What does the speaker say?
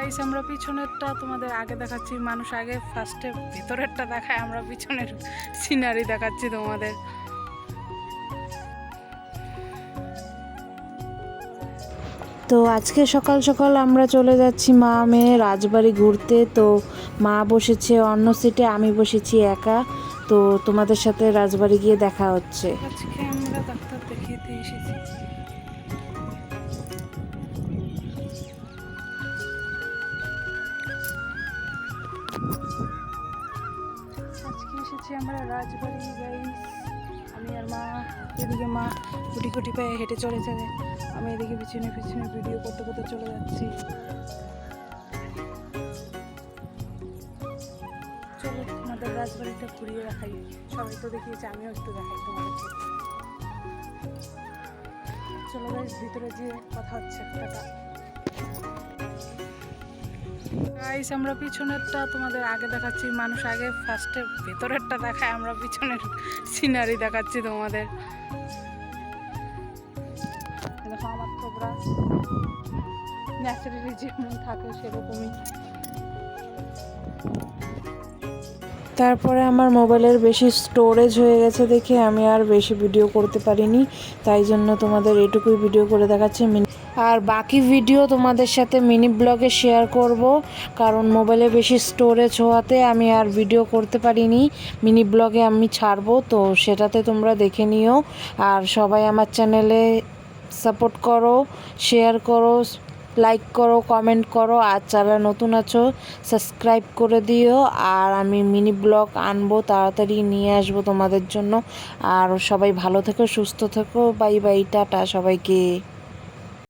Guys আমরা পিছনেরটা তোমাদের আগে দেখাচ্ছি। মানুষ আগে ফার্স্টে ভেতরেরটা দেখায় আমরা পিছনের সিনারি দেখাচ্ছি তোমাদের। তো আজকে সকাল সকাল আমরা চলে যাচ্ছি মা মেয়ে রাজবাড়ি ঘুরতে। তো মা বসেছে অন্য সিটে আমি বসেছি একা। তো তোমাদের সাথে রাজবাড়ি গিয়ে দেখা হচ্ছে। আজকে আমরা ডাক্তার দেখিয়েতে এসেছি। আজকে এসেছি আমরা রাজবাড়ি গাইস আমি আর মা, এদিকে মা কুটি কুটি পায়ে হেঁটে চলে যাবে আমি এদিকে পিছনে পিছনে ভিডিও করতে করতে চলে যাচ্ছি। চলো তোমাদের রাজবাড়িটা ঘুরিয়ে দেখাই। সবাই তো দেখিয়েছে, আমিও একটু দেখাই তোমাদেরকে চলো গাইস ভিতরে গিয়ে কথা হচ্ছে টাটা গাইস আমরা পিছনেরটা তোমাদের আগে দেখাচ্ছি। মানুষ আগে ফার্স্টে ভেতরেরটা দেখায়, আমরা পিছনের সিনারি দেখাচ্ছি তোমাদের। দেখো আমার তোমরা ন্যাচারালি যেমন থাকে সেরকমই। তারপরে আমার মোবাইলের বেশি স্টোরেজ হয়ে গেছে দেখে আমি আর বেশি ভিডিও করতে পারিনি। তাই জন্য তোমাদের এটুকুই ভিডিও করে দেখাচ্ছি। আর বাকি ভিডিও তোমাদের সাথে মিনি ব্লগে শেয়ার করব, কারণ মোবাইলে বেশি স্টোরেজ হওয়াতে আমি আর ভিডিও করতে পারিনি। মিনি ব্লগে আমি ছাড়বো, তো সেটাতে তোমরা দেখে নিও। আর সবাই আমার চ্যানেলে সাপোর্ট করো শেয়ার করো লাইক করো কমেন্ট করো। আর যারা নতুন আছো সাবস্ক্রাইব করে দিও। আর আমি মিনি ব্লগ আনব, তাড়াতাড়ি নিয়ে আসব তোমাদের জন্য। আর সবাই ভালো থেকো, সুস্থ থেকো। বাই বাই টাটা সবাইকে।